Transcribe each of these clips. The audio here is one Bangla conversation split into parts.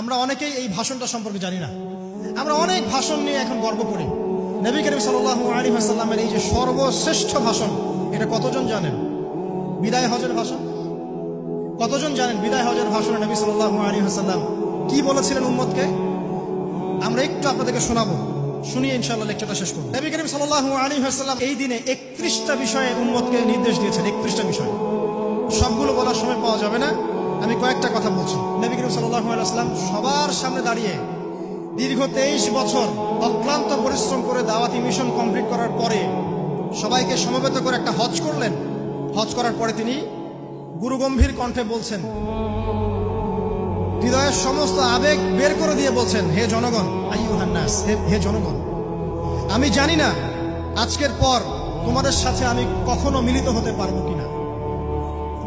আমরা অনেকেই এই ভাষণটা সম্পর্কে জানি না। আমরা অনেক ভাষণ নিয়ে এখন গর্ব করি। নবী করিম সাল্লাহ আলী হাসাল্লামের এই যে সর্বশ্রেষ্ঠ ভাষণ, এটা কতজন জানেন? বিদায় হজের ভাষণ? কতজন জানেন বিদায় হজের ভাষণে নবী সাল্লাহ আলী হাসাল্লাম কি বলেছিলেন উম্মতকে? আমরা একটু আপনাদেরকে শোনাবো। শুনিয়ে ইনশাআল্লাহ লেকচারটা শেষ করব। নবী করিম সাল্লাহ আলী এই দিনে একত্রিশটা বিষয়ে উম্মতকে নির্দেশ দিয়েছেন, একত্রিশটা বিষয়। সবগুলো বলার সময় পাওয়া যাবে না। আমি কয়েকটা কথা বলছি। নবী করিম আলাইসাল্লাম সবার সামনে দাঁড়িয়ে দীর্ঘ তেইশ বছর অক্লান্ত পরিশ্রম করে দাওয়াতি মিশন কমপ্লিট করার পরে সবাইকে সমবেত করে একটা হজ করলেন। হজ করার পরে তিনি গুরুগম্ভীর কণ্ঠে বলছেন, হৃদয়ের সমস্ত আবেগ বের করে দিয়ে বলছেন, হে জনগণ আইয়ুহান্নাস হে জনগণ, আমি জানি না আজকের পর তোমাদের সাথে আমি কখনো মিলিত হতে পারব কিনা।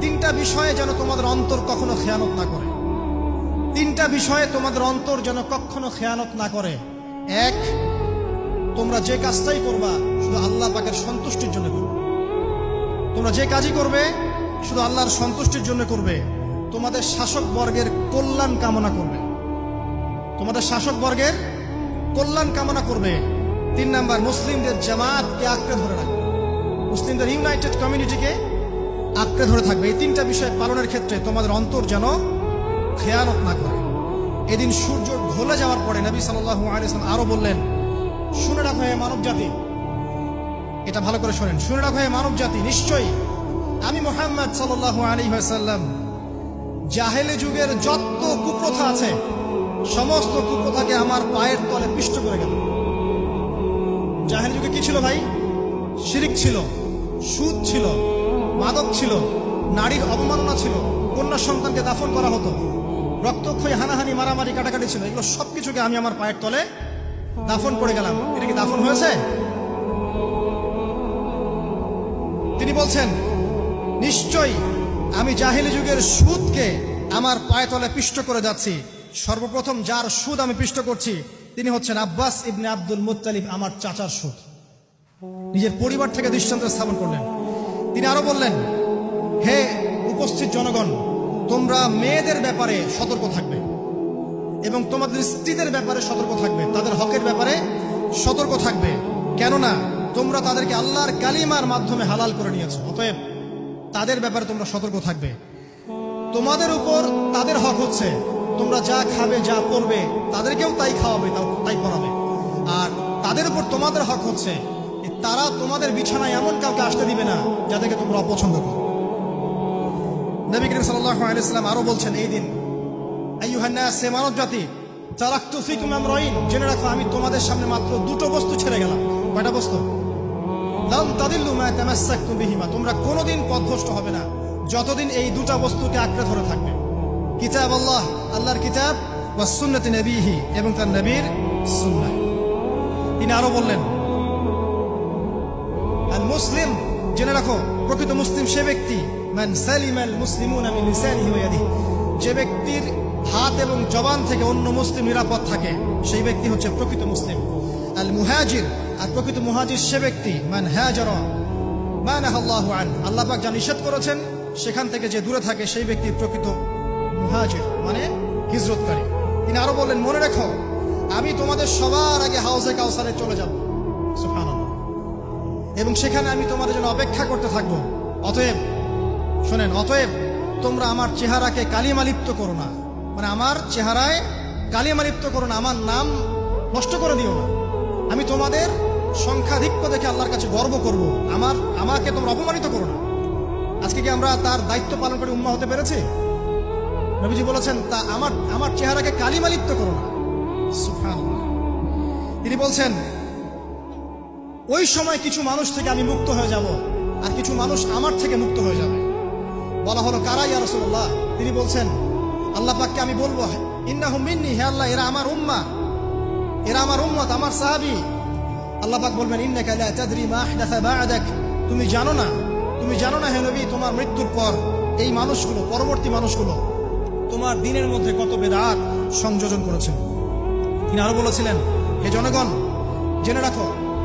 তিনটা বিষয়ে যেন তোমাদের অন্তর কখনো খেয়ানত না করে। তিনটা বিষয়ে তোমাদের অন্তর যেন কখনো খেয়ানত না করে। এক, তোমরা যে কাজটাই করবা, শুধু আল্লাহ পাকের সন্তুষ্টির জন্য করবে। তোমরা যে কাজই করবে, শুধু আল্লাহর সন্তুষ্টির জন্য করবে। তোমাদের শাসক বর্গের কল্যাণ কামনা করবে। তোমাদের শাসক বর্গের কল্যাণ কামনা করবে। তিন নাম্বার, মুসলিমদের জামাতকে আঁকড়ে ধরে রাখবে। মুসলিমদের ইউনাইটেড কমিউনিটিকে আঁকড়ে ধরে থাকবে। এই তিনটা বিষয় পালনের ক্ষেত্রে তোমাদের অন্তর যেন খেয়ানত না করে। এদিন সূর্য ঢলে যাওয়ার পরে নবী সাল্লাহ আলিয়াল্লাম আরও বললেন, শুনে রাখো হে মানব জাতি এটা ভালো করে শোনেন, শুনে রাখো হে মানব জাতি নিশ্চয়ই আমি মোহাম্মদ সাল্লাহ আলী সাল্লাম জাহেলি যুগের যত কুপ্রথা আছে, সমস্ত কুপ্রথাকে আমার পায়ের তলে পিষ্ট করে গেল। জাহেলি যুগে কি ছিল ভাই? শিরিক ছিল, সুদ ছিল মাদক ছিল, নারীর অবমাননা ছিল, কন্যা সন্তানকে দাফন করা হতো। রক্তক্ষয়ী, হানাহানি, মারামারি, কাটাকাটি ছিল, এগুলো সবকিছুকে আমি আমার পায়ের তলে দাফন করে গেলাম। এটা কি দাফন হয়েছে? তিনি বলছেন, নিশ্চয়ই আমি জাহিলি যুগের সুদকে আমার পায়ে তলে পিষ্ট করে যাচ্ছি। সর্বপ্রথম যার সুদ আমি পিষ্ট করছি, তিনি হচ্ছেন আব্বাস ইবনে আব্দুল মুত্তালিব, আমার চাচার সুদ। নিজের পরিবার থেকে দৃষ্টান্ত স্থাপন করলেন। তিনি আরও বললেন, হে উপস্থিত জনগণ, তোমরা মেয়েদের ব্যাপারে সতর্ক থাকবে এবং তোমাদের স্ত্রীদের ব্যাপারে সতর্ক থাকবে। তাদের হকের ব্যাপারে সতর্ক থাকবে। কেননা, তোমরা তাদেরকে আল্লাহর কালিমার মাধ্যমে হালাল করে নিয়েছো। অতএব তাদের ব্যাপারে তোমরা সতর্ক থাকবে। তোমাদের উপর তাদের হক হচ্ছে, তোমরা যা খাবে, যা পরবে, তাদেরকেও তাই খাওয়াবে তাই পড়াবে আর তাদের উপর তোমাদের হক হচ্ছে তারা তোমাদের বিছানায় এমন কাউকে আসতে দিবে না, যাদেরকে তোমরা অপছন্দ করো। নবী করিম সাল্লাহ আরও বলছেন এই দিন আইয়ুহান্না সে মানব জাতি তারাক্তু ফিকুম আমরাইন, জেনে রাখো আমি তোমাদের সামনে মাত্র দুটো বস্তু ছেড়ে গেলাম। কয়টা বস্তু? লাম তাদিল্লু মা তোমরা কোনোদিন পথভ্রষ্ট হবে না, যতদিন এই দুটা বস্তুকে আঁকড়ে ধরে থাকবে। কিতাব আল্লাহ, আল্লাহর কিতাব ওয়া সুন্নতি নবীহি, এবং তার নবীর সুন্নাহ। তিনি আরও বললেন জেনে রাখো, প্রকৃত মুসলিম সে ব্যক্তি, মান মুসলিমুন আমি ইয়াদিহি, যে ব্যক্তির হাত এবং জবান থেকে অন্য মুসলিম নিরাপদ থাকে, সেই ব্যক্তি হচ্ছে প্রকৃত মুসলিম। আল মুহাজির, আর প্রকৃত মুহাজির সে ব্যক্তি, মান হাজার মান আল্লাহু আন, আল্লাহ যা নিষেধ করেছেন, সেখান থেকে যে দূরে থাকে, সেই ব্যক্তি প্রকৃত মুহাজির মানে হিজরতকারী। তিনি আরও বললেন, মনে রেখো, আমি তোমাদের সবার আগে হাউসে কাউসারে চলে যাব। এবং সেখানে আমি তোমাদের জন্য অপেক্ষা করতে থাকব। অতএব, শোনেন, অতএব তোমরা আমার চেহারাকে কালিমালিপ্ত করো না। মানে আমার চেহারায় কালিমালিপ্ত করো না, আমার নাম নষ্ট করে দিও না। আমি তোমাদের সংখ্যাধিক্য দেখে আল্লাহর কাছে গর্ব করব। আমার, আমাকে তোমরা অপমানিত করো না। আজকে কি আমরা তার দায়িত্ব পালন করে উম্মা হতে পেরেছি? নবীজি বলেছেন, তা আমার আমার চেহারাকে কালিমালিপ্ত করো না। তিনি বলছেন ওই সময় কিছু মানুষ থেকে আমি মুক্ত হয়ে যাব, আর কিছু মানুষ আমার থেকে মুক্ত হয়ে যাবে। বলা হলো কারাই আর রসুল্লাহ তিনি বলছেন, আল্লাহ পাককে আমি বলব ইন্না মিন্নি, হে আল্লাহ, এরা আমার উম্মা। এরা আমার উম্মত, আমার সাহাবি। আল্লাহ পাক বলবেন, ইন্নাকা লা তাদরি মা আহদাথা বা'দাক। তুমি জানো না, তুমি জানো না, হে নবী, তোমার মৃত্যুর পর এই মানুষগুলো, পরবর্তী মানুষগুলো তোমার দিনের মধ্যে কত বেদাত সংযোজন করেছে তিনি আরও বলেছিলেন, হে জনগণ, জেনে রাখো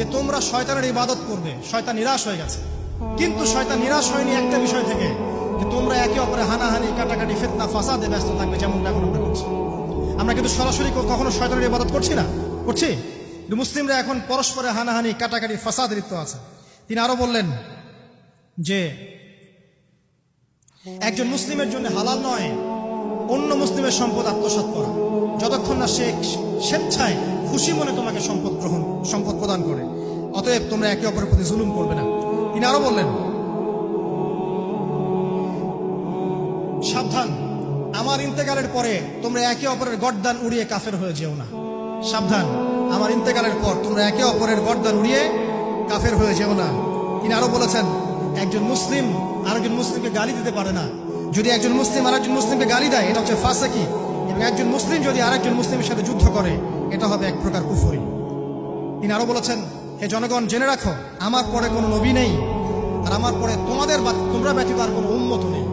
যে তোমরা শয়তানের ইবাদত করবে। শয়তান নিরাশ হয়ে গেছে। কিন্তু শয়তান নিরাশ হয়নি একটা বিষয় থেকে, যে তোমরা একে অপরে হানাহানি, কাটাকাটি, ফেতনা, ফাসাদে ব্যস্ত থাকবে যেমনটা এখন আমরা করছি। আমরা কিন্তু সরাসরি কখনো শয়তানের ইবাদত করছি না? করছি? মুসলিমরা এখন পরস্পরে হানাহানি, কাটাকাটি, ফাসাদ লিপ্ত আছে। তিনি আরও বললেন যে, একজন মুসলিমের জন্য হালাল নয়, অন্য মুসলিমের সম্পদ আত্মসাৎ করা। যতক্ষণ না সে স্বেচ্ছায় খুশি মনে তোমাকে সম্পদ গ্রহণ, সম্পদ প্রদান করে। অতএব তোমরা একে অপরের প্রতি জুলুম করবে না। তিনি আরও বললেন, সাবধান, আমার ইন্তেকালের পরে তোমরা একে অপরের গর্দান উড়িয়ে কাফের হয়ে যেও না। সাবধান, আমার ইন্তেকালের পর তোমরা একে অপরের গর্দান উড়িয়ে কাফের হয়ে যেও না। তিনি আরও বলেছেন, একজন মুসলিম আরেকজন মুসলিমকে গালি দিতে পারে না। যদি একজন মুসলিম আরেকজন মুসলিমকে গালি দেয়, এটা হচ্ছে ফাঁসাকি। এবং একজন মুসলিম যদি আরেকজন মুসলিমের সাথে যুদ্ধ করে এটা হবে এক প্রকার কুফরি। তিনি আরও বলেছেন, হে জনগণ, জেনে রাখো, আমার পরে কোনো নবী নেই, আর আমার পরে তোমাদের তোমরা ব্যতীত আর কোনো উন্মত নেই।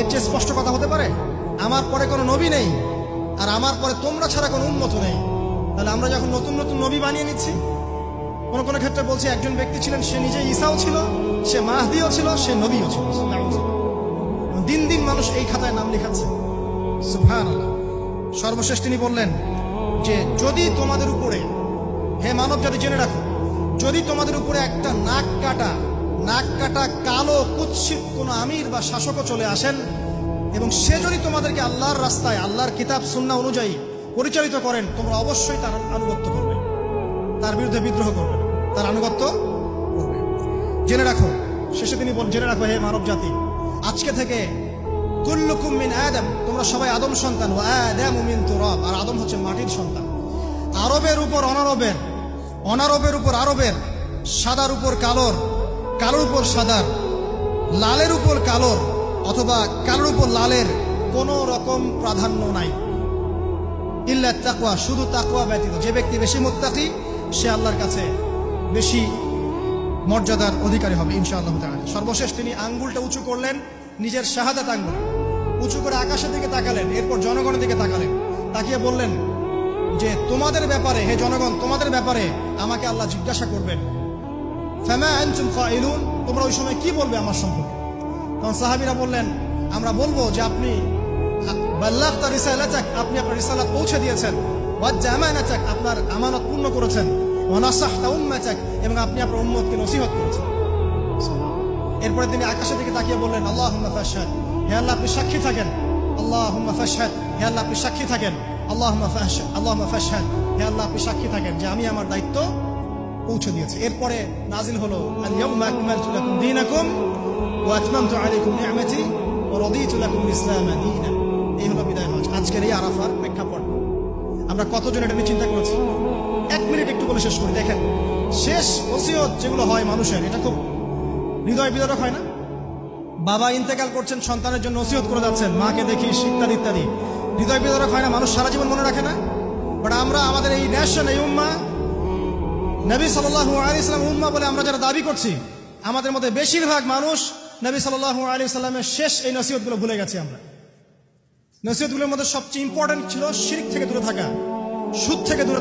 এর চেয়ে স্পষ্ট কথা হতে পারে, আমার পরে কোনো নবী নেই, আর আমার পরে তোমরা ছাড়া কোনো উন্মত নেই। তাহলে আমরা যখন নতুন নতুন নবী বানিয়ে নিচ্ছি, কোনো কোনো ক্ষেত্রে বলছি একজন ব্যক্তি ছিলেন, সে নিজে ঈসাও ছিল, সে মাহদিও ছিল, সে নবীও ছিল। দিন দিন মানুষ এই খাতায় নাম লেখাচ্ছে। সুফান সর্বশেষ তিনি বললেন যে যদি তোমাদের উপরে, হে মানব জাতি জেনে রাখো, যদি তোমাদের উপরে একটা নাক কাটা নাক কাটা কালো কুৎসিত কোনো আমির বা শাসকও চলে আসেন, এবং সে যদি তোমাদেরকে আল্লাহর রাস্তায়, আল্লাহর কিতাব সুন্না অনুযায়ী পরিচালিত করেন, তোমরা অবশ্যই তার আনুগত্য করবে। তার বিরুদ্ধে বিদ্রোহ করবে। তার আনুগত্য করবে। জেনে রাখো, শেষে তিনি জেনে রাখো, হে মানব জাতি আজকে থেকে কুল্লুকুম মিন আদম, তোমরা সবাই আদম সন্তান ও আদম মিন তুরাব, আর আদম হচ্ছে মাটির সন্তান। আরবের উপর অনারবের অনারবের উপর আরবের, সাদার উপর কালোর কালোর উপর সাদার, লালের উপর কালোর, অথবা কালোর উপর লালের কোনো রকম প্রাধান্য নাই। ইল্লা তাকওয়া, শুধু তাকুয়া ব্যতীত। যে ব্যক্তি বেশি মুত্তাকি, সে আল্লাহর কাছে বেশি মর্যাদার অধিকারী হবে, ইনশাআল্লাহ তাআলা। সর্বশেষ তিনি আঙ্গুলটা উঁচু করলেন, নিজের শাহাদাত আঙ্গুল। উঁচু করে আকাশের দিকে তাকালেন, এরপর জনগণের দিকে তাকালেন। তাকিয়ে বললেন, যে তোমাদের ব্যাপারে, হে জনগণ, তোমাদের ব্যাপারে আমাকে আল্লাহ জিজ্ঞাসা করবেন। ফাইলুন তোমরা ওই সময় কি বলবে আমার সম্পর্কে? তখন সাহাবীরা বললেন, আমরা বলব যে আপনি রিসালাতাক, আপনি আপনার রিসালাত পৌঁছে দিয়েছেন। আপনার আমানত পূর্ণ করেছেন। এবং আপনি আপনার উম্মতকে নসিহত করেছেন। এরপরে তিনি আকাশের দিকে তাকিয়ে বললেন ফাশহাদ। হে আল্লাহ, আপনি সাক্ষী থাকেন। আল্লাহুম্মা ফাশহাদ। হে আল্লাহ, আপনি সাক্ষী থাকেন। আল্লাহুম্মা ফাশহাদ আল্লাহুম্মা ফাশহাদ। হে আল্লাহ, আপনি সাক্ষী থাকেন যে আমি আমার দায়িত্ব পৌঁছে দিয়েছি। এরপরে নাজিল হলো ইসলাম এই হলো আজকের এই প্রেক্ষাপট। আমরা কতজন এটা চিন্তা করেছি? এক মিনিট একটু বলে শেষ করি। দেখেন, শেষ ওসিয়ত যেগুলো হয় মানুষের, এটা খুব হৃদয় বিদারক হয় না? বাবা ইন্তেকাল করছেন, সন্তানের জন্য ওসিয়ত করে যাচ্ছেন, মাকে দেখিস ইত্যাদি ইত্যাদি। হৃদয় বিদারক হয় না, মানুষ সারা জীবন মনে রাখে না? বাট আমরা, আমাদের এই ন্যাশন এই উম্মা, নবী সাল্লাল্লাহু আলাইহি সাল্লাম উম্মা বলে আমরা যারা দাবি করছি, আমাদের মধ্যে বেশিরভাগ মানুষ নবী সাল্লাল্লাহু আলাইহি সাল্লামের শেষ এই নসিহতগুলো ভুলে গেছি আমরা। নসিহতগুলোর মধ্যে সবচেয়ে ইম্পর্টেন্ট ছিল শিরিক থেকে দূরে থাকা, সুদ থেকে দূরে